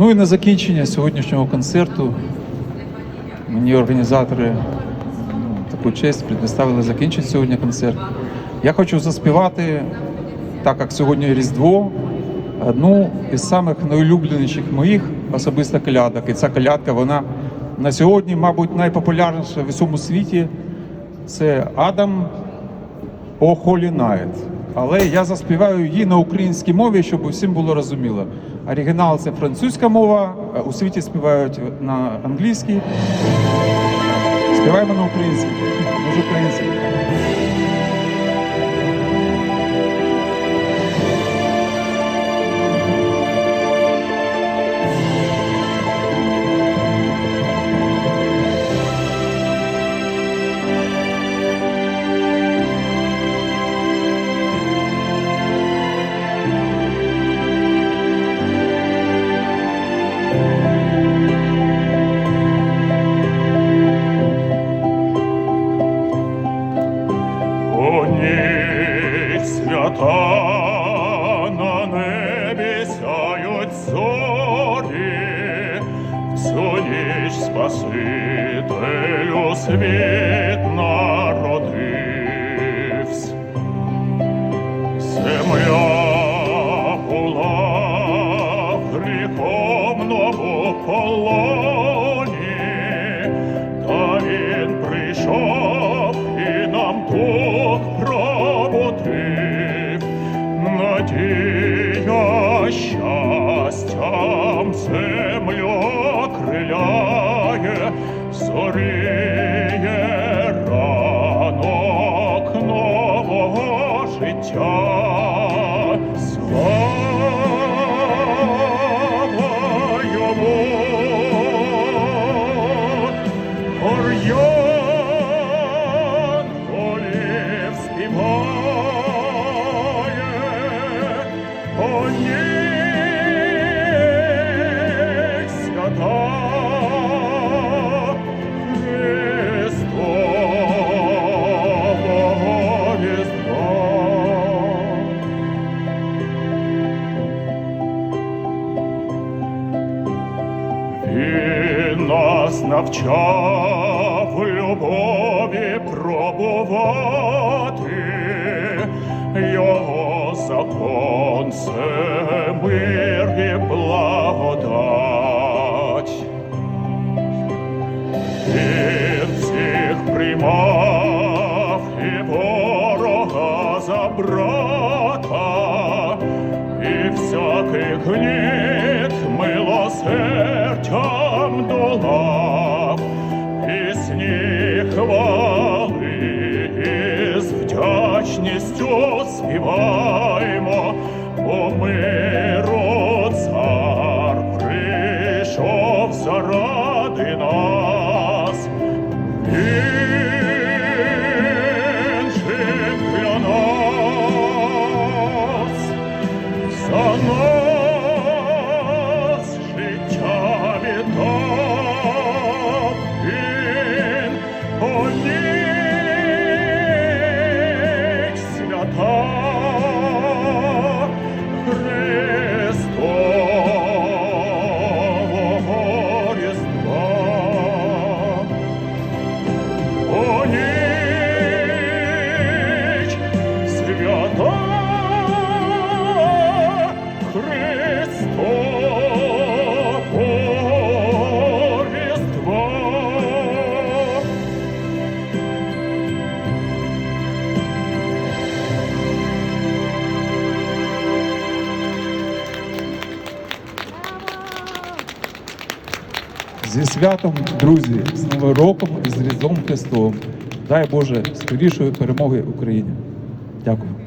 Ну і на закінчення сьогоднішнього концерту мені організатори ну, таку честь предоставили закінчити сьогодні концерт. Я хочу заспівати, так як сьогодні Різдво, одну із самих найулюбленіших моїх особисто колядок. І ця колядка, вона на сьогодні, мабуть, найпопулярніша в усьому світі. Це Адам о Holy Night. Але я заспіваю її на українській мові, щоб усім було розуміло. Оригінал це французька мова, а у світі співають на англійській. Співаємо на українській. Дуже українській. Цю ніч Спасителю світ народився. Земля була в гріховному полоні, та він прийшов і нам тут пробудив. Окриляє, зоріє ранок нового життя. Слава нас навчав любові пробувати, його закон це мир і благодать. Він всіх приймав і ворога за брата, і всякий гніт милосердям долав, пісні хвали і з вдячністю співаймо, бо миру цар прийшов заради нас. Він жив для нас, за нас о Зі святом, друзі, з Новим роком і з Різдвом Христовим. Дай Боже скорішої перемоги Україні. Дякую.